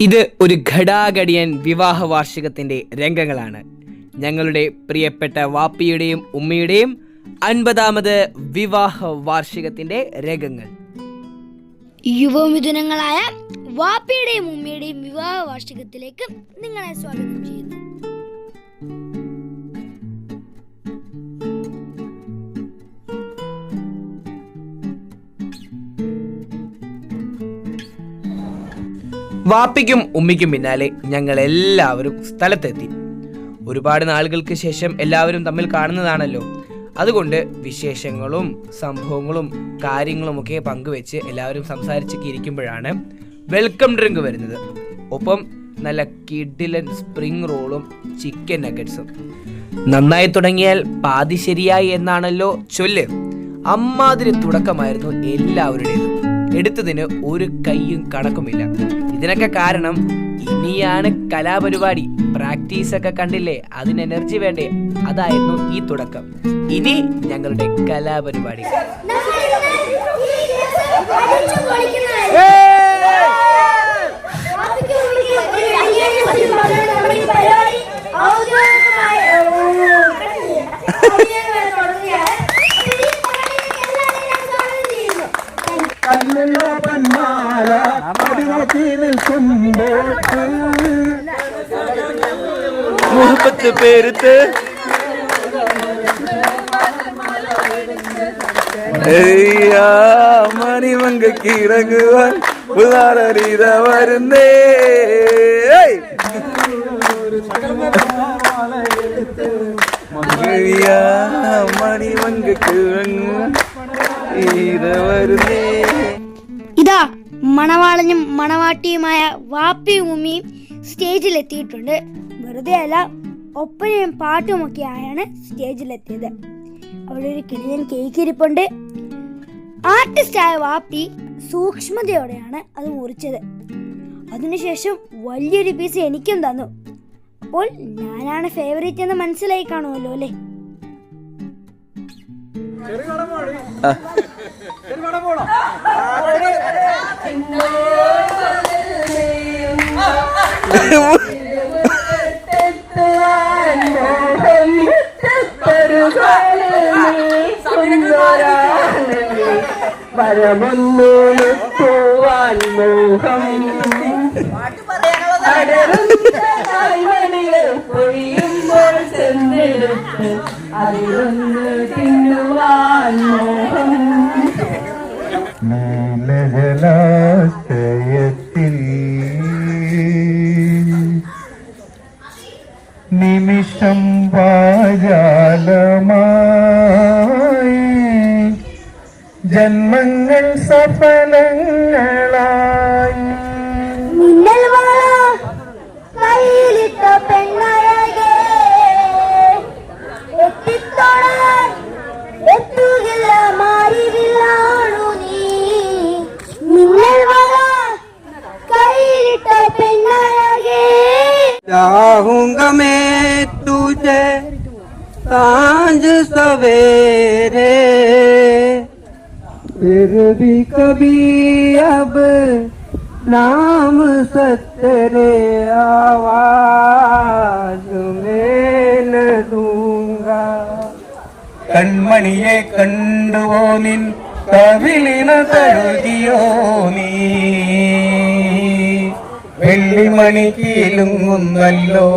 ഇത് ഒരു ഘടാഘടിയൻ വിവാഹ വാർഷികത്തിന്റെ രംഗങ്ങളാണ്. ഞങ്ങളുടെ പ്രിയപ്പെട്ട വാപ്പിയുടെയും ഉമ്മയുടെയും അൻപതാമത് വിവാഹ വാർഷികത്തിന്റെ രംഗങ്ങൾ. യുവമിഥുനങ്ങളായ വാപ്പിയുടെയും ഉമ്മയുടെയും വിവാഹ വാർഷികത്തിലേക്ക് നിങ്ങളെ സ്വാഗതം ചെയ്യുന്നു. വാപ്പിക്കും ഉമ്മിക്കും പിന്നാലെ ഞങ്ങൾ എല്ലാവരും സ്ഥലത്തെത്തി. ഒരുപാട് നാളുകൾക്ക് ശേഷം എല്ലാവരും തമ്മിൽ കാണുന്നതാണല്ലോ. അതുകൊണ്ട് വിശേഷങ്ങളും സംഭവങ്ങളും കാര്യങ്ങളും ഒക്കെ പങ്കുവെച്ച് എല്ലാവരും സംസാരിച്ചൊക്കെ ഇരിക്കുമ്പോഴാണ് വെൽക്കം ഡ്രിങ്ക് വരുന്നത്. ഒപ്പം നല്ല കിഡിലൻ സ്പ്രിംഗ് റോളും ചിക്കൻ നഗറ്റ്സും നന്നായി തുടങ്ങിയാൽ പാതി ശരിയായി എന്നാണല്ലോ ചൊല്ല്. അമ്മാതിരി തുടക്കമായിരുന്നു എല്ലാവരുടേതും. എടുത്തതിന് ഒരു കൈയും കണക്കുമില്ല. ഇതിനൊക്കെ കാരണം ഇനിയാണ് കലാപരിപാടി. പ്രാക്ടീസ് ഒക്കെ കണ്ടില്ലേ? അതിന് എനർജി വേണ്ടേ? അതായിരുന്നു ഈ തുടക്കം. ഇനി ഞങ്ങളുടെ കലാപരിപാടി. മുഹബത്ത് പേരുത്ത്. മണിമങ്കയ്ക്ക് ഇറങ്ങുവാൻ ഈത വരുന്നേ. ഇതാ മണവാളനും മണവാട്ടിയുമായ വാപ്പിയും ഉമ്മിയും സ്റ്റേജിലെത്തിയിട്ടുണ്ട്. വെറുതെ അല്ല ഒപ്പനയും പാട്ടുമൊക്കെ ആയാണ് സ്റ്റേജിലെത്തിയത്. അവിടെ ഒരു കിടിലൻ കേക്ക് ഇരിപ്പുണ്ട് ആർട്ടിസ്റ്റായ വാപ്പി സൂക്ഷ്മതയോടെയാണ് അത് മുറിച്ചത്. അതിനുശേഷം വലിയൊരു പീസ് എനിക്കും തന്നു. അപ്പോൾ ഞാനാണ് ഫേവറേറ്റ് എന്ന് മനസ്സിലായി കാണുമല്ലോ അല്ലേ? വരമൊന്നുവാൻ മോഹം പൊഴിയുമ്പോൾ ചെന്നെടുത്ത് അതിലൊന്ന് തിന്നുവാൻ മോഹം നീലജലാശയത്തിൽ നിമിഷം വാജാലമായി ജന്മങ്ങൾ സഫലങ്ങളായി चाहूंगा मैं तुझे सांझ सवेरे फिर भी कभी अब नाम सतरे आवाज में न दूंगा கண்மணியை கண்டுவோனின் தவிழின தழுதியோனே വെള്ളിമണി കീലുങ്ങുന്നല്ലോ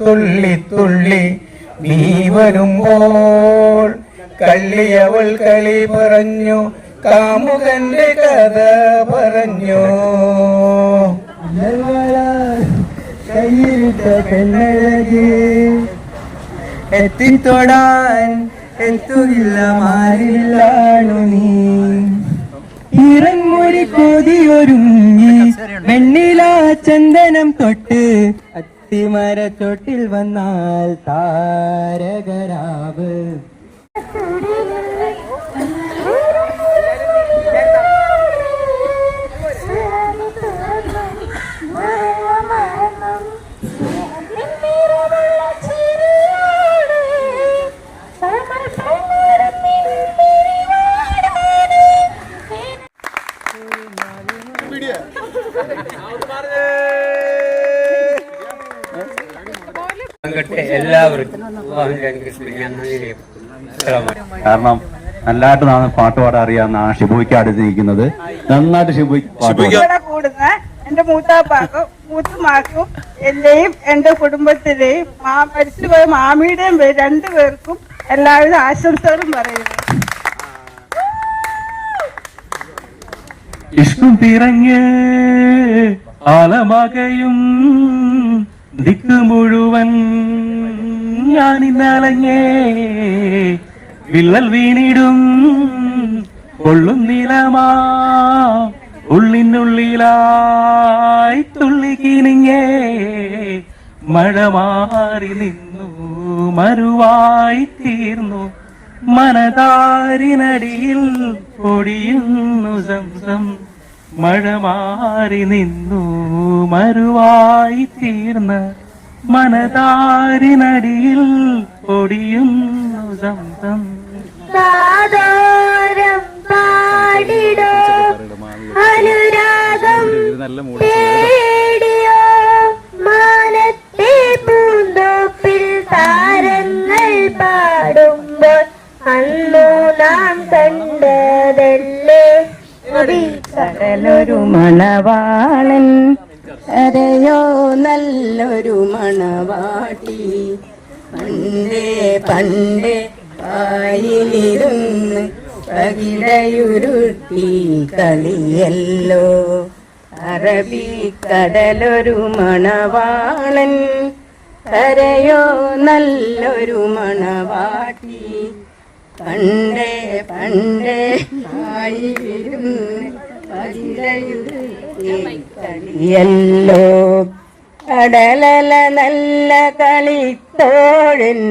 തുള്ളി തുള്ളി നീ വരുമ്പോൾ കള്ളിയവൾ കളി പറഞ്ഞു കാമുകന്റെ കഥ പറഞ്ഞു. എത്തിത്തൊടാൻ എത്തുകില്ല മാറില്ലാണു നീ. ഇറങ്ങൊഴി കൊതിയൊരുങ്ങി വെണ്ണില ചന്ദനം തൊട്ട് അത്തിമരച്ചൊട്ടിൽ വന്നാൽ താരകരാവ്. കാരണം നല്ലതായിട്ട് നാം പാട്ട് പാടാൻ അറിയാവുന്ന ആ ഷിബുയ്ക്ക് അടുത്ത് നിൽക്കുന്നത് നന്നായിട്ട് ഷിബുയ്ക്ക് കൂടുന്ന എന്റെ മൂത്താപ്പാക്കും മൂത്തുമാക്കും എന്റെയും എന്റെ കുടുംബത്തിലെയും മാ മരിച്ചുപോയ മാമിയുടെയും രണ്ടു പേർക്കും എല്ലാവരും ആശംസകളും പറയുന്നു. ഇഷ്കും തിരങ്ങേ ആലമകയും ദിക്ക് മുഴുവൻ. ഞാനിന്നലങ്ങേ വിള്ളൽ വീണിടും. കൊള്ളും നിലമാ ഉള്ളിനുള്ളിലായി തുള്ളി കിനിങ്ങേ മഴ മാറി നിന്നു മരുവായി തീർന്നു. മനതാരിനടിയിൽ പൊടിയുന്നു സംസം. മഴ മാറി നിന്നു മരുവായി തീർന്ന. മനതാരിനടിയിൽ ഒടിയുന്നു സംസം സാധാരം പാടിടോ അനുരാഗം തേടിയോ. മാനത്തെ പൂന്തോപ്പിൽ താരങ്ങൾ പാടുമ്പോൾ അന്നു നാം കണ്ടതല്ലേ? കടലൊരു മണവാളൻ പായിലിരുന്ന് കളിയല്ലോ. അറബി കടലൊരു മണവാളൻ. കരയോ നല്ലൊരു മണവാട്ടി. പണ്ടേ പണ്ടേ ആയിരുന്നു കളിയല്ലോ. കടലല നല്ല കളിത്തോഴൻ.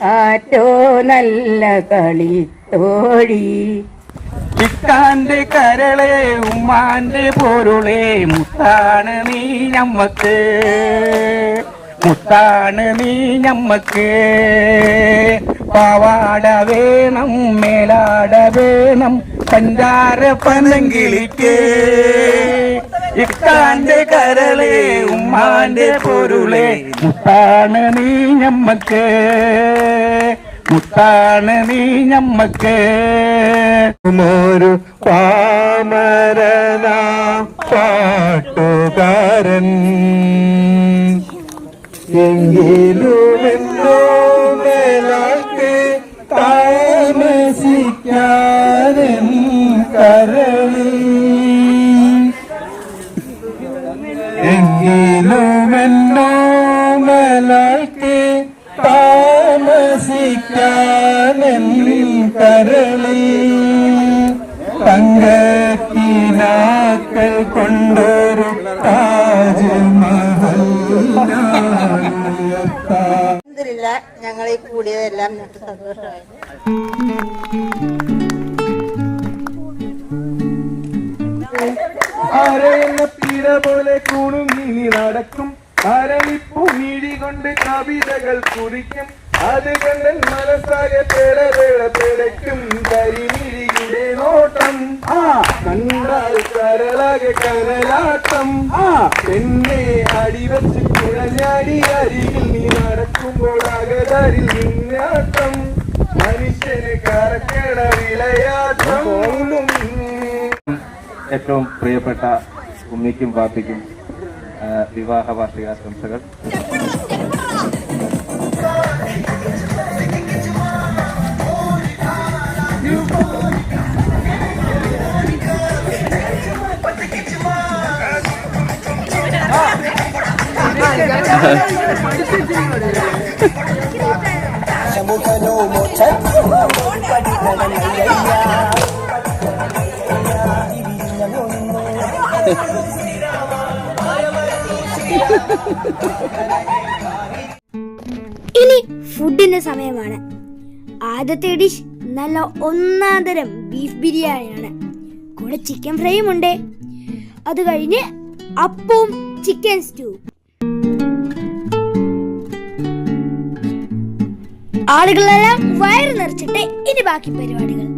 ആറ്റോ നല്ല കളിത്തോഴി ഇക്കാന്റെ കരളെ ഉമ്മാന്റെ പൊരുളെ മുത്താണ് നീ ഞമ്മക്ക്. മുത്താണ് നീ ഞമ്മക്ക്. പാവാട വേണം മേലാട വേണം പഞ്ചാര പനങ്കിളിക്ക് ഇക്കാന്റെ കരളെ ഉമ്മാന്റെ പൊരുളെ. മുത്താണ് നീ ഞമ്മക്ക് മുത്താണ് നീ ഞമ്മക്ക്. ഒരു പാമരനാം പാട്ടുകാരൻ. എങ്കിലും തങ്കത്തിനാക്കൾ കൊണ്ടൊരു താജ്മഹൽ. ഞങ്ങൾ ഈ കൂടിയതെല്ലാം ഞങ്ങൾക്ക് സന്തോഷമായി. അരയെന്ന പീഡ പോലെ കുണുങ്ങി നടക്കും. അരളിപ്പു കൊണ്ട് കവിതകൾ കുറിക്കും. അത് കണ്ടൽ മനസ്സാകെ പേട പേട പേടയ്ക്കും കരിമിഴിയുടെ കരളാകെ കരലാട്ടം പെണ്ണെ അടിവച്ച് കുഴഞ്ഞാടി അരികിൽ നീ നടക്കുമ്പോൾ അകതരിൽ നിന്നാട്ടം മനുഷ്യന് കറക്കണ വിളയാട്ടം. ഏറ്റവും പ്രിയപ്പെട്ട ഉമ്മിക്കും പാപ്പിക്കും വിവാഹ വാർഷികാശംസകൾ. ഇനി ഫുഡിന്റെ സമയമാണ്. ആദ്യത്തെ ഡിഷ് നല്ല ഒന്നാന്തരം ബീഫ് ബിരിയാണിയാണ്. കൂടെ ചിക്കൻ ഫ്രൈയും ഉണ്ട്. അത് കഴിഞ്ഞ് അപ്പവും ചിക്കൻ സ്റ്റൂ. ആളുകളെല്ലാം വയറ് നിറച്ചിട്ട് ഇനി ബാക്കി പരിപാടികൾ.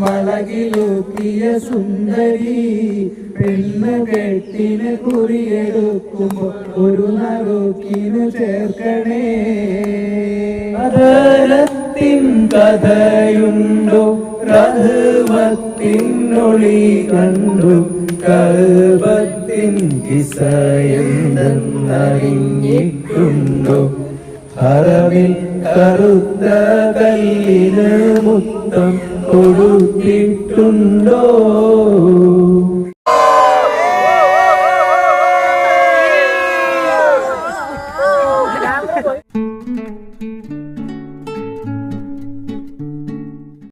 വളകിലൂക്കിയ സുന്ദരി പെണ്ണ് കെട്ടിന് കുറിയെടുക്കുമ്പോ ഒരു നറുക്കിന് ചേർക്കണേ. അതരത്തിൻ കഥയുണ്ടോ റഹുവത്തിനൊളി കണ്ടു കൽവത്തിൻ കിസയെന്തെന്നറിഞ്ഞിട്ടുണ്ടോ? ഹറവിൽ കറുത്ത കല്ലിന് മുത്തം കൊടുത്തിട്ടുണ്ടോ?